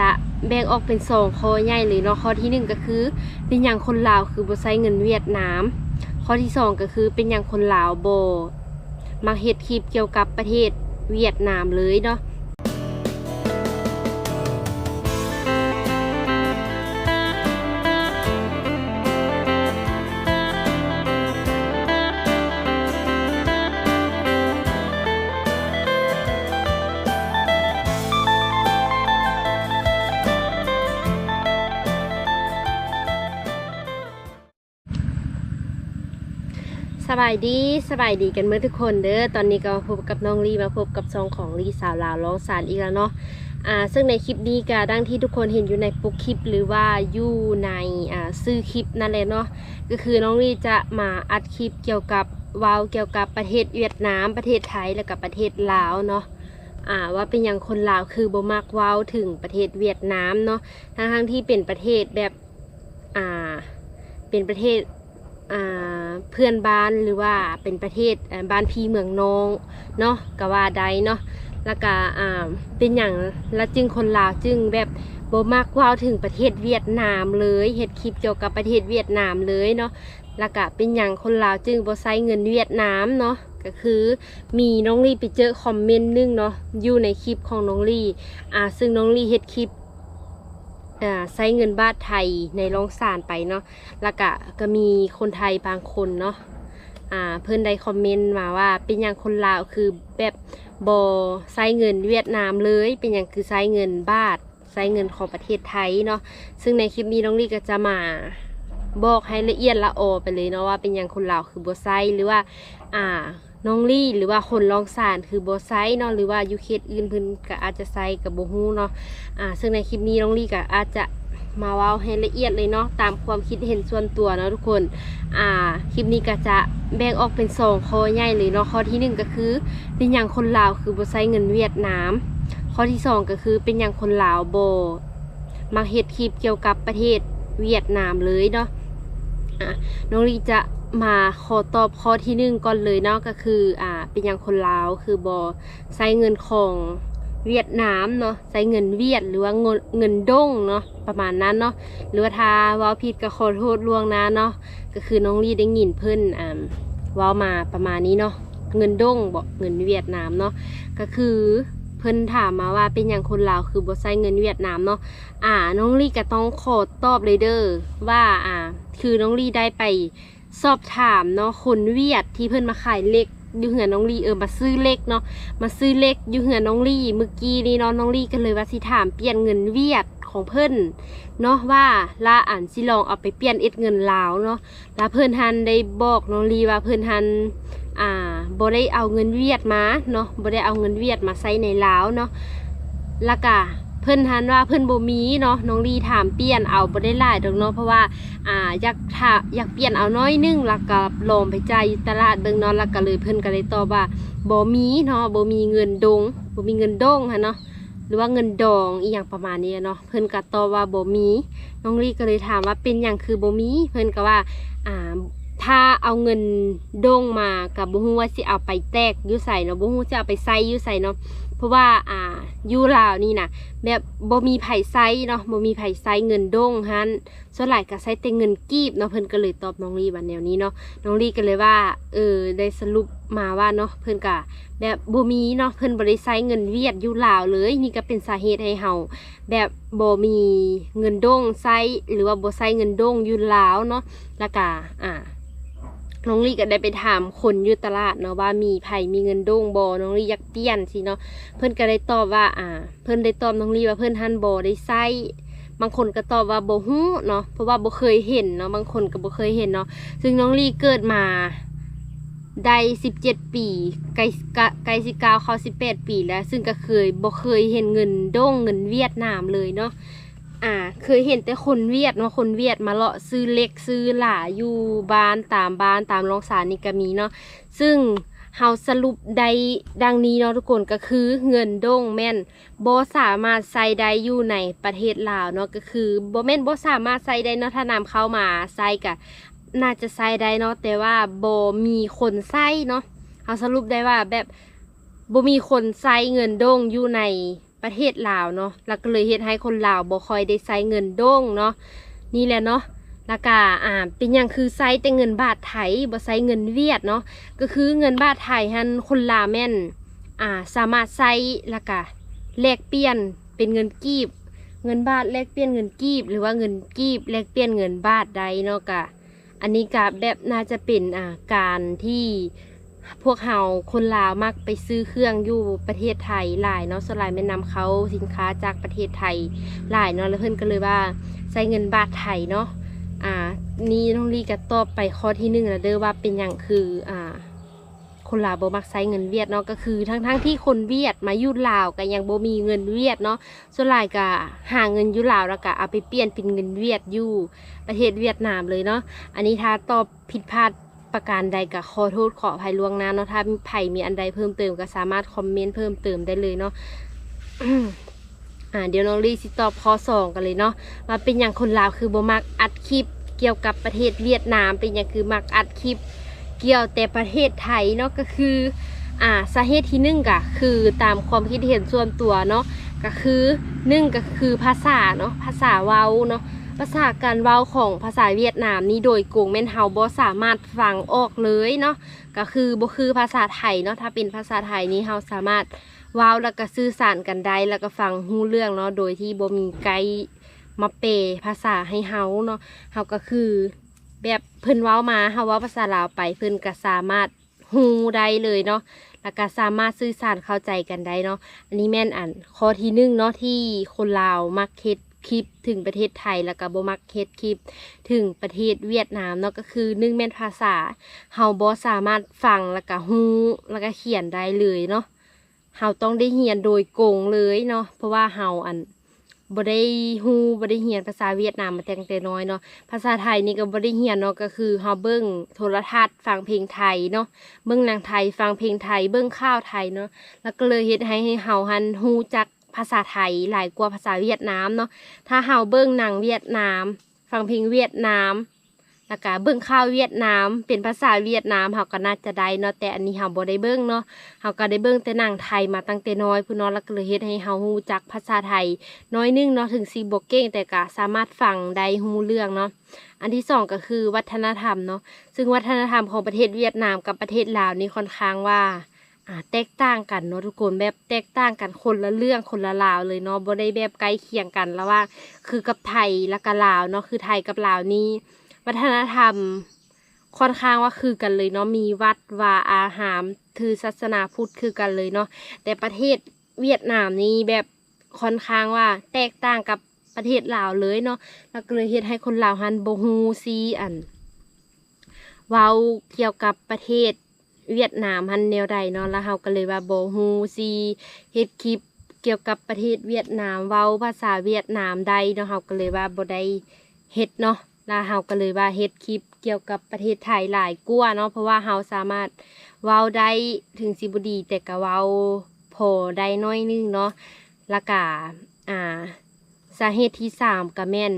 จะแบ่งออกเป็นสองข้อใหญ่เลยเนาะข้อที่หนึ่งก็คือ เป็นอย่างคนลาวคือบ่ใช้เงินเวียดนามข้อที่สองก็คือเป็นอย่างคนลาวโบมักเฮ็ดคลิปเกี่ยวกับประเทศเวียดนามเลยเนาะ สบายดีสบายดีกันเมื่อทุกคนเด้อตอนนี้ก็พบกับน้องลีมาพบกับซองของลีสาวลาวร้องสารอีกแล้วเนาะอ่าซึ่งในคลิปนี้ก็ดังที่ทุกคนเห็นอยู่ในปุ๊กคลิป หรือว่าอยู่ในอ่าซื้อคลิปนั่นแหละเนาะก็คือน้องลีจะมาอัดคลิปเกี่ยวกับวาวเกี่ยวกับประเทศเวียดนามประเทศไทยแล้วก็ประเทศลาวเนาะอ่าว่าเป็นอย่างคนลาวคือบ่มักเว้าถึงประเทศเวียดนามเนาะทั้งทั้งๆที่เป็นประเทศแบบอ่าเป็นประเทศ เพื่อนบ้านหรือว่าเป็นประเทศบ้านพี่เมืองน้องเนาะก็ว่าใดเนาะแล้วก็เป็นอย่างละจึงคนลาวจึงแบบบ่มักว้าถึงประเทศเวียดนามเลยเฮ็ดคลิปเกี่ยวกับประเทศเวียดนามเลยเนาะแล้วก็เป็นอย่างคนลาวจึงบ่ใช้เงินเวียดนามเนาะก็คือมีน้องลี่ไปเจอคอมเมนต์หนึงเนาะอยู่ในคลิปของน้องลี่อ่าซึ่งน้องลี่เฮ็ดคลิป ใช้เงินบาทไทยในรองสารไปเนาะแล้วก็ก็มีคนไทยบางคนเนาะอ่าเพื่อนได้คอมเมนต์มาว่าเป็นอย่างคนลาวคือแบบบอใช้เงินเวียดนามเลย เป็นอย่างคือใช้เงินบาทใช้เงินของประเทศไทยเนาะซึ่งในคลิปนี้น้องลี่ก็จะมาบอกให้ละเอียดละออไปเลยเนาะว่าเป็นอย่างคนลาวคือบ่ใช้หรือว่าอ่า น้องลี่หรือว่าคนลองสารคือบ่ไซเนาะหรือว่ายูเคสอื่นเพิ่นก็อาจจะไซกับโบฮูเนาะอ่าซึ่งในคลิปนี้น้องลี่ก็อาจจะมาว้าให้ละเอียดเลยเนาะตามความคิดเห็นส่วนตัวเนาะทุกคนอ่าคลิปนี้ก็จะแบ่งออกเป็นสองข้อใหญ่เลยเนาะข้อที่หนึ่งก็คือ เป็นอย่างคนลาวคือบ่ใช้เงินเวียดนามข้อที่สองก็คือเป็นอย่างคนลาวโบมักเฮ็ดคลิปเกี่ยวกับประเทศเวียดนามเลยเนาะ อะน้องลีจะมาขอตอบข้อที่หนึ่งก่อนเลยเนาะก็คืออ่าเป็นอย่างคนลาวคือบอใช้เงินของเวียดนามเนาะใช้เงินเวียดหรือว่าเงินเงินด้งเนาะประมาณนั้นเนาะหรือว่าถ้าว้าผิดก็ขอโทษล่วงหน้าเนาะก็คือน้องลีได้ยินเพิ่นอ่าว้ามาประมาณนี้เนาะเงินด้งบอกเงินเวียดนามเนาะก็คือ เพิ่นถามมาว่าเป็นอย่างคนลาวคือบ่ใช้เงินเวียดนามเนาะอ่าน้องลี่ก็ต้องขอตอบเลยเด้อว่าอ่า คือน้องลี่ได้ไปสอบถามเนาะคนเวียดที่เพิ่นมาขายเล็กอยู่เหือน้องลี่เออมาซื้อเล็กเนาะมาซื้อเล็กอยู่เหือน้องลี่เมื่อกี้นี่เนาะน้องลี่ก็เลยว่าสิถามเปลี่ยนเงินเวียดของเพิ่นเนาะว่าละอ่านสิลองเอาไปเปลี่ยนเอ็ดเงินลาวเนาะแล้วเพิ่นทันได้บอกน้องลี่ว่าเพิ่นทันอ่า บ่ได้เอาเงินเวียดมาเนาะบ่ได้เอาเงินเวียดมาใช้ในลาวเนาะแล้วก็เพิ่อนทันว่าเพิ่อนโบมีเนาะน้องลีถามเปลี่ยนเอาบ่ได้หลายดอกเนาะเพราะว่าอ่าอยากถ้าอยากเปลี่ยนเอาน้อยนึงแล้วก็ลองไปจ่ายตลาดเบิ่งเนาะแล้วก็เลยเพิ่อนก็เลยตอบว่าบ่มีเนาะบ่มีเงินดงบ่มีเงินดงหั่นเนาะหรือว่าเงินดองอีหยังประมาณนี้เนาะเพิ่อนก็ตอบว่าบ่มี น้องลีก็เลยถามว่าเป็นหยังคือบ่มี เพิ่อนก็ว่าอ่า ถ้าเอาเงินดงมากับบ่ฮู้ว่าสิเอาไปแตกยู่ไสเนาะบ่ฮู้สิเอาไปใส่อยู่เนาะเพราะว่าอ่ายูลาวนี่นะแบบบ่มีไผ่ไซเนาะบ่มีไผ่ไซเงินด้งฮันส่วนหลายก็ใช้แต่เงินกีบเนาะเพิ่นก็เลยตอบน้องลีบันแนวนี้เนาะน้องลีก็เลยว่าเออได้สรุปมาว่าเนาะเพิ่นก็แบบบ่มีเนาะเพิ่นบ่ได้ใช้เงินเวียดยูลาวเลย นี่ก็เป็นสาเหตุให้เฮาแบบบ่มีเงินด้งใช้หรือว่าบ่ใช้เงินด้งยูลาวเนาะแล้วก็อ่า น้องลี่ก็ได้ไปถามคนอยู่ตลาดเนาะว่ามีไผมีเงินโด่งบอน้องลี่อยากเปลี่ยนสิเนาะเพื่อนก็ได้ตอบว่าอ่า เพื่อนได้ตอบน้องลี่ว่าเพื่อนทันบอได้ใส่บางคนก็ตอบว่าโบ่ฮู้เนาะเพราะว่าโบเคยเห็นเนาะบางคนก็บ่เคยเห็นเนาะซึ่งน้องลี่เกิดมาได้สิบเจ็ดปีใกล้กะใกล้สิกาวเขาสิบแปดปีแล้ว ซึ่งก็เคยบ่เคยเห็นเงินโด่งเงินเวียดนามเลยเนาะ อ่า เคยเห็นแต่คนเวียดเนาคนเวียดมาเลาะซื้อเล็กซื้อหล่าอยู่บ้านตามบ้านตามโรงสารนี่ก็มีเนาะซึ่งเฮาสรุปใดดังนี้เนาะทุกคนก็คือเงินด้งแม่นบ่สามารถใส่ได้อยู่ในประเทศลาวเนาะก็คือบ่แม่นบ่สามารถใส่ได้เนาะถ้านำเข้ามาใส่ก็น่าจะใส่ได้เนาะแต่ว่าบ่มีคนใส่เนาะเฮาสรุปได้ว่าแบบบ่มีคนใส่เงินด้งอยู่ใน ประเทศลาวเนาะแล้วก็เลยเฮ็ดให้คนลาวบ่ค่อยได้ใช้เงินด้งเนาะนี่แหละเนาะแล้วก็อ่าเป็นหยังคือใช้แต่เงินบาทไทยบ่ใช้เงินเวียดเนาะก็คือเงินบาทไทยหันคนลาวแม่นอ่าสามารถใช้แล้วก็แลกเปลี่ยนเป็นเงินกีบ เงินบาทแลกเปลี่ยนเงินกีบ หรือว่าเงินกีบแลกเปลี่ยนเงินบาทใดเนาะกะอันนี้ก็แบบน่าจะเป็นอ่าการที่ พวกเฮาคนลาวมักไปซื้อเครื่องอยู่ประเทศไทยหลายเนาะสวนหลายแม่นำเขาสินค้าจากประเทศไทยหลายเนาะแล้วเพิ่อนก็เลยว่าใช้เงินบาทไทยเนาะอ่านี่น้องลีก็ตอบไปข้อที่หนึ่งแล้วเด้อว่าเป็นอย่างคืออ่าคนลาวบ่มักใช้เงินเวียดเนาะก็คือทั้งทั้งที่คนเวียดมาอยู่ลาวก็ยังบ่มีเงินเวียดเนาะส่วนหลายก็หาเงินอยู่ลาวแล้วก็เอาไปเปลี่ยนเป็นเงินเวียดอยู่ประเทศเวียดนามเลยเนาะอันนี้ถ้าตอบผิดพลาด ประการใดก็ขอโทษขออภัยล่วงหน้าเนาะถ้าไผมีอันใดเพิ่มเติมก็สามารถคอมเมนต์เพิ่มเติมได้เลยเนาะอ่าเดี๋ยวน้องลีสิตอบข้อสองกันเลยเนาะว่าเป็นอย่างคนลาวคือบ่มักอัดคลิปเกี่ยวกับประเทศเวียดนาม เป็นอย่างคือมักอัดคลิปเกี่ยวแต่ประเทศไทยเนาะก็คืออ่าสาเหตุที่หนึ่งก็คือตามความคิดเห็นส่วนตัวเนาะก็คือหนึ่งก็คือภาษาเนาะภาษาเว้าเนาะ ภาษาการเว้าของภาษาเวียดนามนี้โดยกงแม่นเฮาบ่สามารถฟังออกเลยเนาะก็คือบ่คือภาษาไทยเนาะถ้าเป็นภาษาไทยนี้เฮาสามารถว้าแล้วก็สื่อสารกันได้แล้วก็ฟังฮู้เรื่องเนาะโดยที่บ่มีไกด์มาเปลภาษาให้เฮาเนาะเฮาก็คือ แบบเพิ่นเว้ามาเฮาเว้าภาษาลาวไปเพิ่นก็สามารถฮู้ได้เลยเนาะแล้วก็สามารถสื่อสารเข้าใจกันได้เนาะอันนี้แม่นอันข้อที่หนึ่งเนาะที่คนลาวมักเฮ็ด คลิปถึงประเทศไทยแล้วก็บ่มักเฮ็ดคลิป ถึงประเทศเวียดนามเนาะก็คือหนึ่งแม่นภาษาเฮาบ่สามารถฟังแล้วก็ฮู้แล้วก็เขียนได้เลยเนาะเฮาต้องได้เรียนโดยกงเลยเนาะเพราะว่าเฮาอันบ่ได้ฮู้บ่ได้เรียนภาษาเวียดนามมาแต่งแต่น้อยเนาะภาษาไทยนี่ก็บ่ได้เรียนเนาะก็คือเฮาเบิ่งโทรทัศน์ฟังเพลงไทยเนาะเบิ่งหนังไทยฟังเพลงไทยเบิ่งข่าวไทยเนาะแล้วก็เลยเฮ็ดให้ให้เฮาหันฮู้จัก ภาษาไทยหลายกว่าภาษาเวียดนามเนาะถ้าเฮาเบิ่งหนังเวียดนาม ฟังเพลงเวียดนามแล้วก็เบิ่งข่าวเวียดนาม เป็นภาษาเวียดนามเฮาก็น่าจะได้เนาะแต่อันนี้เฮาบ่ได้เบิ่งเนาะเฮาก็ได้เบิ่งแต่หนังไทยมาตั้งแต่น้อยพุ่นเนาะแล้วก็เลยเฮ็ดให้เฮาฮู้จักภาษาไทย น้อยนึงเนาะถึงสิบ่เก่งแต่ก็สามารถฟังได้ฮู้เรื่องเนาะอันที่สองก็คือวัฒนธรรมเนาะซึ่งวัฒนธรรมของประเทศเวียดนามกับประเทศลาวนี่ค่อนข้างว่า แตกต่างกันเนาะทุกคนแบบแตกต่างกันคนละเรื่องคนละราวเลยเนาะบ่ได้แบบใกล้เคียงกันแล้วว่าคือกับไทยและกับลาวเนาะคือไทยกับลาวนี่วัฒนธรรมค่อนข้างว่าคือกันเลยเนาะมีวัดว่าอาหารถือศาสนาพุทธคือกันเลยเนาะแต่ประเทศเวียดนามนี่แบบค่อนข้างว่าแตกต่างกับประเทศลาวเลยเนาะแล้วก็เลยเฮ็ดให้คนลาวหันบ่ฮู้ซีอันเว้าเกี่ยวกับประเทศ เวียดนามหันแนวใดเนาะแล้วเฮาก็เลยว่าโบฮูซีเฮ็ดคลิปเกี่ยวกับประเทศเวียดนามเว้าภาษาเวียดนามได้เนาะเฮาก็เลยว่าบ่ได้เฮ็ดเนาะแล้วเฮาก็เลยว่าเฮ็ดคลิปเกี่ยวกับประเทศไทยหลายกว่าเนาะเพราะว่าเฮาสามารถเว้าได้ถึงสิบ่ดีแต่ก็เว้าพอได้น้อยนึงเนาะแล้วก็อ่าสาเหตุที่สามก็แม่น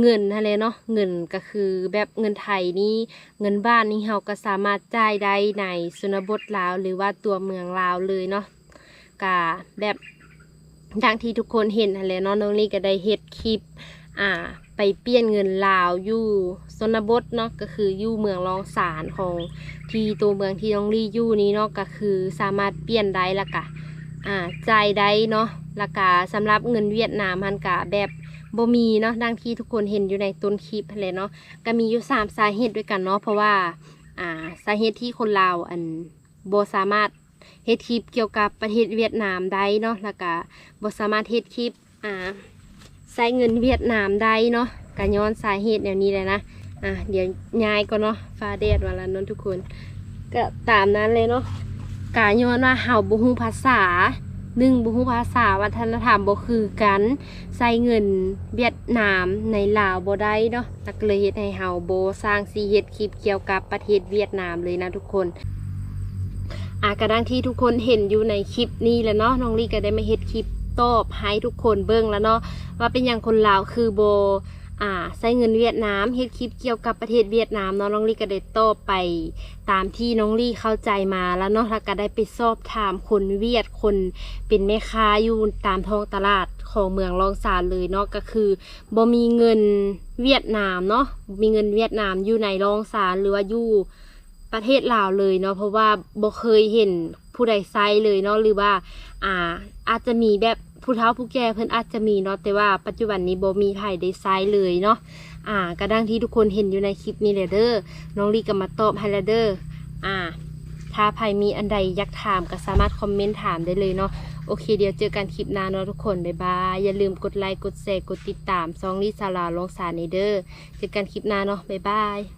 เงินนั่นแหละเนาะเงินก็คือแบบเงินไทยนี่เงินบ้านนี่เฮาก็สามารถจ่ายได้ในชนบทลาวหรือว่าตัวเมืองลาวเลยเนาะก็แบบดังที่ทุกคนเห็นนั่นแหละเนาะน้องลี่ก็ได้เฮ็ดคลิปอ่าไปเปลี่ยนเงินลาวอยู่ชนบทเนาะก็คืออยู่เมืองรองสารของที่ตัวเมืองที่น้องลี่อยู่นี้เนาะก็คือสามารถเปลี่ยนได้ละกะอ่าจ่ายได้เนาะละกะสำหรับเงินเวียดนามมันกะแบบ บ่มีเนาะดังที่ทุกคนเห็นอยู่ในต้นคลิปเลยเนาะก็มีอยู่สามสาเหตุด้วยกันเนาะเพราะว่าอ่าสาเหตุที่คนลาวอันบ่สามารถเฮ็ดคลิปเกี่ยวกับประเทศเวียดนามได้เนาะแล้วก็บ่สามารถเฮ็ดคลิปอ่าใช้เงินเวียดนามได้เนาะกะย้อนสาเหตุแนวนี้เลยนะอะเดี๋ยวย้ายก่อนเนาะฟาแดดมาล้วเนนทุกคน ก็ตามนั้นเลยเนาะกะย้อนว่าเฮาบ่ฮู้ภาษา หนึ่งบ่ฮู้ภาษาวัฒนธรรมบ่คือกันใช้เงินเวียดนามในลาวบ่ได้เนาะแล้วก็เลยเฮ็ดให้เฮาโบสร้างซีเฮ็ดคลิปเกี่ยวกับประเทศเวียดนามเลยนะทุกคนอะกระดังที่ทุกคนเห็นอยู่ในคลิปนี้แหล้วเนาะน้องลี่ก็ได้มาเฮ็ดคลิปตอบให้ทุกคนเบิ่งแล้วเนาะว่าเป็นอย่างคนลาวคือโบ อ่าใช้เงินเวียดนามเฮ็ดคลิปเกี่ยวกับประเทศเวียดนามเนาะน้องลี่ก็ได้ตไปตามที่น้องลี่เข้าใจมาแล้วเนาะแล้วก็ได้ไปสอบถามคนเวียดคนเป็นแม่ค้าอยู่ตามท้องตลาดของเมืองลองซานเลยเนาะก็คือบ่มีเงินเวียดนามเนาะมีเงินเวียดนามอยู่ในลองซานหรือว่าอยู่ประเทศลาวเลยเนาะเพราะว่าบ่เคยเห็นผู้ใดใช้เลยเนาะหรือว่าอ่าอาจจะมีแบบ ผู้เฒ่าผู้แก่เพิ่นอาจจะมีเนาะแต่ว่าปัจจุบันนี้บ่มีไผได้ใช้เลยเนาะอ่ากระดังที่ทุกคนเห็นอยู่ในคลิปนี้เลยเด้อน้องลีก็มาตอบให้แล้วเด้ออ่า ถ้าใครมีอันใดอยากถามก็สามารถคอมเมนต์ถามได้เลยเนาะโอเคเดี๋ยวเจอกันคลิปหน้าเนาะทุกคนบ๊ายบายอย่าลืมกดไลค์กดแชร์กดติดตามซองลีซาลาลองสารในเด้อเจอกันคลิปหน้าเนาะบ๊ายบาย